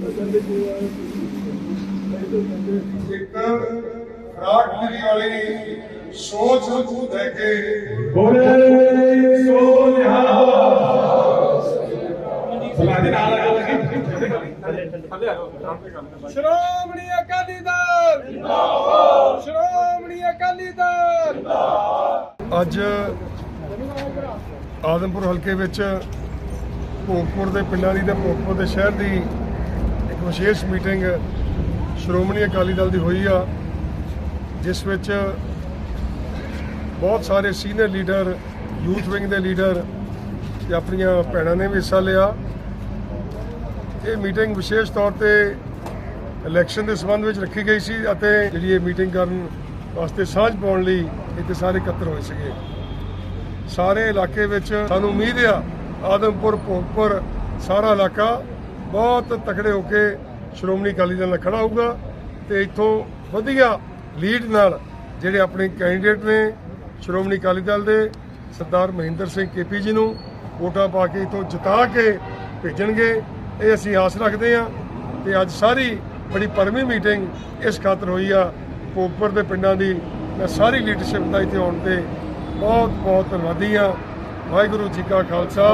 ਇੱਕ ਖਰਾਕ ਗਿਰੀ ਵਾਲੀ ਸੋਚ ਨੂੰ ਲੈ ਕੇ ਬੋਲੇ ਸੋ ਨਿਹਾਲ ਸਮਾਜ ਦੇ ਨਾਲ ਆ। ਸ਼੍ਰੋਮਣੀ ਅਕਾਲੀ ਦਲ। ਜਿੰਦਾਬਾਦ ਸ਼੍ਰੋਮਣੀ ਅਕਾਲੀ ਦਲ। ਅੱਜ ਆਦਮਪੁਰ ਹਲਕੇ ਵਿੱਚ ਭੋਗਪੁਰ ਦੇ ਪਿੰਡਾਂ ਦੀ ਤੇ ਭੋਗਪੁਰ ਦੇ ਸ਼ਹਿਰ ਦੀ ਵਿਸ਼ੇਸ਼ ਮੀਟਿੰਗ ਸ਼੍ਰੋਮਣੀ ਅਕਾਲੀ ਦਲ ਦੀ ਹੋਈ ਆ, ਜਿਸ ਵਿੱਚ ਬਹੁਤ ਸਾਰੇ ਸੀਨੀਅਰ ਲੀਡਰ, ਯੂਥ ਵਿੰਗ ਦੇ ਲੀਡਰ ਤੇ ਆਪਣੀਆਂ ਭੈਣਾਂ ਨੇ ਵੀ ਹਿੱਸਾ ਲਿਆ। ਇਹ ਮੀਟਿੰਗ ਵਿਸ਼ੇਸ਼ ਤੌਰ ਤੇ ਇਲੈਕਸ਼ਨ ਦੇ ਸੰਬੰਧ ਵਿੱਚ ਰੱਖੀ ਗਈ ਸੀ ਅਤੇ ਜਿਹੜੀ ਇਹ ਮੀਟਿੰਗ ਕਰਨ ਵਾਸਤੇ ਸਾਂਝ ਪਾਉਣ ਲਈ ਇੱਥੇ ਸਾਰੇ ਇਕੱਤਰ ਹੋਏ ਸੀਗੇ। ਸਾਰੇ ਇਲਾਕੇ ਵਿੱਚ ਸਾਨੂੰ ਉਮੀਦ ਆ, ਆਦਮਪੁਰ, ਭੋਗਪੁਰ ਸਾਰਾ ਇਲਾਕਾ ਬਹੁਤ ਤਕੜੇ ਹੋ ਕੇ ਸ਼੍ਰੋਮਣੀ ਅਕਾਲੀ ਦਲ ਨਾਲ ਖੜਾ ਹੋਊਗਾ ਤੇ ਇੱਥੋਂ ਵਧੀਆ ਲੀਡ ਨਾਲ ਜਿਹੜੇ ਆਪਣੇ ਕੈਂਡੀਡੇਟ ਨੇ ਸ਼੍ਰੋਮਣੀ ਅਕਾਲੀ ਦਲ ਦੇ, ਸਰਦਾਰ ਮਹਿੰਦਰ ਸਿੰਘ ਕੇਪੀ ਜੀ ਨੂੰ ਵੋਟਾਂ ਪਾ ਕੇ ਇੱਥੋਂ ਜਿਤਾ ਕੇ ਭੇਜਣਗੇ, ਇਹ ਅਸੀਂ ਆਸ ਰੱਖਦੇ ਹਾਂ ਤੇ ਅੱਜ ਸਾਰੀ ਬੜੀ ਪਰਮੀ ਮੀਟਿੰਗ ਇਸ ਖਾਤਰ ਹੋਈ ਆ ਭੋਗਪੁਰ ਦੇ ਪਿੰਡਾਂ ਦੀ। ਮੈਂ ਸਾਰੀ ਲੀਡਰਸ਼ਿਪ ਦਾ ਇੱਥੇ ਆਉਣ ਤੇ ਬਹੁਤ ਬਹੁਤ ਧੰਨਵਾਦੀ ਹਾਂ। ਵਾਹਿਗੁਰੂ ਜੀ ਕਾ ਖਾਲਸਾ,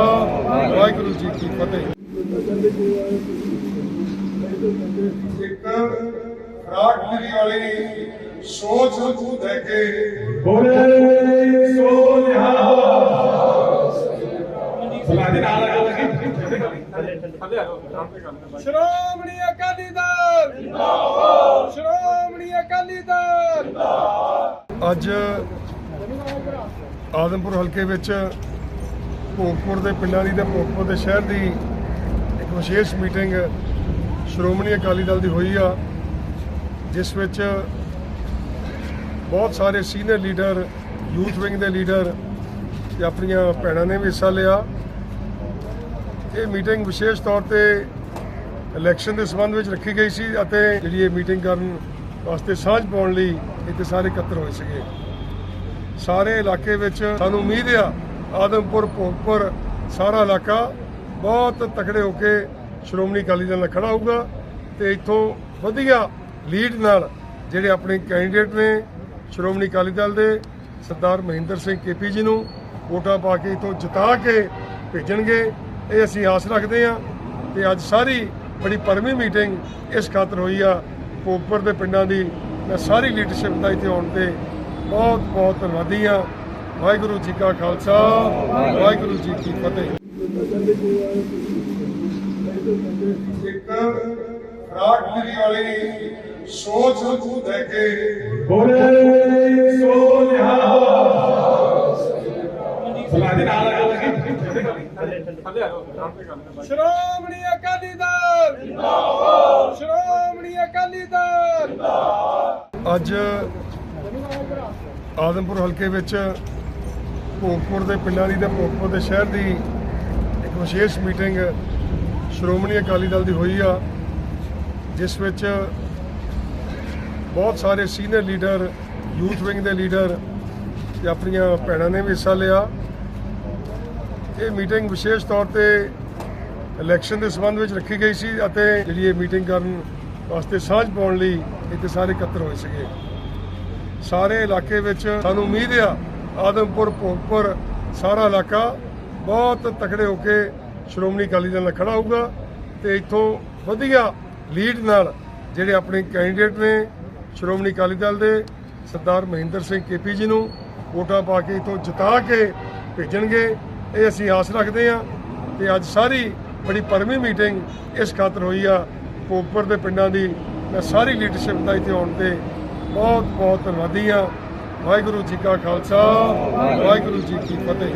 ਵਾਹਿਗੁਰੂ ਜੀ ਕੀ ਫਤਿਹ। ਇੱਕ ਖਰਾਕ ਗਿਰੀ ਵਾਲੀ ਸੋਚ ਨੂੰ ਲੈ ਕੇ ਬੋਲੇ ਸੋ ਨਿਹਾਲ ਸਮਾਜ ਦੇ ਨਾਲ ਆ ਸ਼੍ਰੋਮਣੀ ਅਕਾਲੀ ਦਲ। ਜਿੰਦਾਬਾਦ ਸ਼੍ਰੋਮਣੀ ਅਕਾਲੀ ਦਲ। ਅੱਜ ਆਦਮਪੁਰ ਹਲਕੇ ਵਿੱਚ ਭੋਗਪੁਰ ਦੇ ਪਿੰਡਾਂ ਦੀ ਤੇ ਭੋਗਪੁਰ ਦੇ ਸ਼ਹਿਰ ਦੀ ਵਿਸ਼ੇਸ਼ ਮੀਟਿੰਗ ਸ਼੍ਰੋਮਣੀ ਅਕਾਲੀ ਦਲ ਦੀ ਹੋਈ ਆ, ਜਿਸ ਵਿੱਚ ਬਹੁਤ ਸਾਰੇ ਸੀਨੀਅਰ ਲੀਡਰ, ਯੂਥ ਵਿੰਗ ਦੇ ਲੀਡਰ ਤੇ ਆਪਣੀਆਂ ਭੈਣਾਂ ਨੇ ਵੀ ਹਿੱਸਾ ਲਿਆ। ਇਹ ਮੀਟਿੰਗ ਵਿਸ਼ੇਸ਼ ਤੌਰ ਤੇ ਇਲੈਕਸ਼ਨ ਦੇ ਸੰਬੰਧ ਵਿੱਚ ਰੱਖੀ ਗਈ ਸੀ ਅਤੇ ਜਿਹੜੀ ਇਹ ਮੀਟਿੰਗ ਕਰਨ ਵਾਸਤੇ ਸਾਂਝ ਪਾਉਣ ਲਈ ਇੱਥੇ ਸਾਰੇ ਇਕੱਤਰ ਹੋਏ ਸੀਗੇ। ਸਾਰੇ ਇਲਾਕੇ ਵਿੱਚ ਸਾਨੂੰ ਉਮੀਦ ਆ, ਆਦਮਪੁਰ, ਭੋਗਪੁਰ, ਸਾਰਾ ਇਲਾਕਾ ਬਹੁਤ ਤਕੜੇ ਹੋ ਕੇ ਸ਼੍ਰੋਮਣੀ ਅਕਾਲੀ ਦਲ ਨਾਲ ਖੜਾ ਹੋਊਗਾ ਤੇ ਇੱਥੋਂ ਵਧੀਆ ਲੀਡ ਨਾਲ ਜਿਹੜੇ ਆਪਣੇ ਕੈਂਡੀਡੇਟ ਨੇ ਸ਼੍ਰੋਮਣੀ ਅਕਾਲੀ ਦਲ ਦੇ, ਸਰਦਾਰ ਮਹਿੰਦਰ ਸਿੰਘ ਕੇਪੀ ਜੀ ਨੂੰ ਵੋਟਾਂ ਪਾ ਕੇ ਇੱਥੋਂ ਜਿਤਾ ਕੇ ਭੇਜਣਗੇ, ਇਹ ਅਸੀਂ ਆਸ ਰੱਖਦੇ ਹਾਂ ਤੇ ਅੱਜ ਸਾਰੀ ਬੜੀ ਪਰਮੀ ਮੀਟਿੰਗ ਇਸ ਖਾਤਰ ਹੋਈ ਆ ਭੋਗਪੁਰ ਦੇ ਪਿੰਡਾਂ ਦੀ ਮੈਂ ਸਾਰੀ ਲੀਡਰਸ਼ਿਪ ਦਾ ਇੱਥੇ ਆਉਣ ਤੇ ਬਹੁਤ ਬਹੁਤ ਧੰਨਵਾਦੀ ਹਾਂ। ਵਾਹਿਗੁਰੂ ਜੀ ਕਾ ਖਾਲਸਾ, ਵਾਹਿਗੁਰੂ ਜੀ ਕੀ ਫਤਿਹ। ਇੱਕ ਖਰਾਕ ਗਿਰੀ ਵਾਲੀ ਸੋਚ ਨੂੰ ਲੈ ਕੇ ਬੋਲੇ ਸੋ ਨਿਹਾਲ ਸਮਾਜ ਦੇ ਨਾਲ ਆ ਸ਼੍ਰੋਮਣੀ ਅਕਾਲੀ ਦਲ। ਜਿੰਦਾਬਾਦ ਸ਼੍ਰੋਮਣੀ ਅਕਾਲੀ ਦਲ। ਅੱਜ ਆਦਮਪੁਰ ਹਲਕੇ ਵਿੱਚ ਭੋਗਪੁਰ ਦੇ ਪਿੰਡਾਂ ਦੀ ਤੇ ਭੋਗਪੁਰ ਦੇ ਸ਼ਹਿਰ ਦੀ ਵਿਸ਼ੇਸ਼ ਮੀਟਿੰਗ ਸ਼੍ਰੋਮਣੀ ਅਕਾਲੀ ਦਲ ਦੀ ਹੋਈ ਆ, ਜਿਸ ਵਿੱਚ ਬਹੁਤ ਸਾਰੇ ਸੀਨੀਅਰ ਲੀਡਰ ਯੂਥ ਵਿੰਗ ਦੇ ਲੀਡਰ ਤੇ ਆਪਣੀਆਂ ਭੈਣਾਂ ਨੇ ਵੀ ਹਿੱਸਾ ਲਿਆ। ਇਹ ਮੀਟਿੰਗ ਵਿਸ਼ੇਸ਼ ਤੌਰ ਤੇ ਇਲੈਕਸ਼ਨ ਦੇ ਸੰਬੰਧ ਵਿੱਚ ਰੱਖੀ ਗਈ ਸੀ ਅਤੇ ਜਿਹੜੀ ਇਹ ਮੀਟਿੰਗ ਕਰਨ ਵਾਸਤੇ ਸਾਂਝ ਪਾਉਣ ਲਈ ਇੱਥੇ ਸਾਰੇ ਇਕੱਤਰ ਹੋਏ ਸੀਗੇ। ਸਾਰੇ ਇਲਾਕੇ ਵਿੱਚ ਸਾਨੂੰ ਉਮੀਦ ਆ, ਆਦਮਪੁਰ, ਭੋਗਪੁਰ ਸਾਰਾ ਇਲਾਕਾ ਬਹੁਤ ਤਕੜੇ ਹੋ ਕੇ ਸ਼੍ਰੋਮਣੀ ਅਕਾਲੀ ਦਲ ਨਾਲ ਖੜਾ ਹੋਊਗਾ ਤੇ ਇੱਥੋਂ ਵਧੀਆ ਲੀਡ ਨਾਲ ਜਿਹੜੇ ਆਪਣੇ ਕੈਂਡੀਡੇਟ ਨੇ ਸ਼੍ਰੋਮਣੀ ਅਕਾਲੀ ਦਲ ਦੇ, ਸਰਦਾਰ ਮਹਿੰਦਰ ਸਿੰਘ ਕੇਪੀ ਜੀ ਨੂੰ ਵੋਟਾਂ ਪਾ ਕੇ ਇੱਥੋਂ ਜਿਤਾ ਕੇ ਭੇਜਣਗੇ, ਇਹ ਅਸੀਂ ਆਸ ਰੱਖਦੇ ਹਾਂ ਤੇ ਅੱਜ ਸਾਰੀ ਬੜੀ ਪਰਮੀ ਮੀਟਿੰਗ ਇਸ ਖਾਤਰ ਹੋਈ ਆ ਭੋਗਪੁਰ ਦੇ ਪਿੰਡਾਂ ਦੀ ਮੈਂ ਸਾਰੀ ਲੀਡਰਸ਼ਿਪ ਦਾ ਇੱਥੇ ਆਉਣ ਤੇ ਬਹੁਤ ਬਹੁਤ ਧੰਨਵਾਦੀ ਹਾਂ। ਵਾਹਿਗੁਰੂ ਜੀ ਕਾ ਖਾਲਸਾ, ਵਾਹਿਗੁਰੂ ਜੀ ਕੀ ਫਤਿਹ।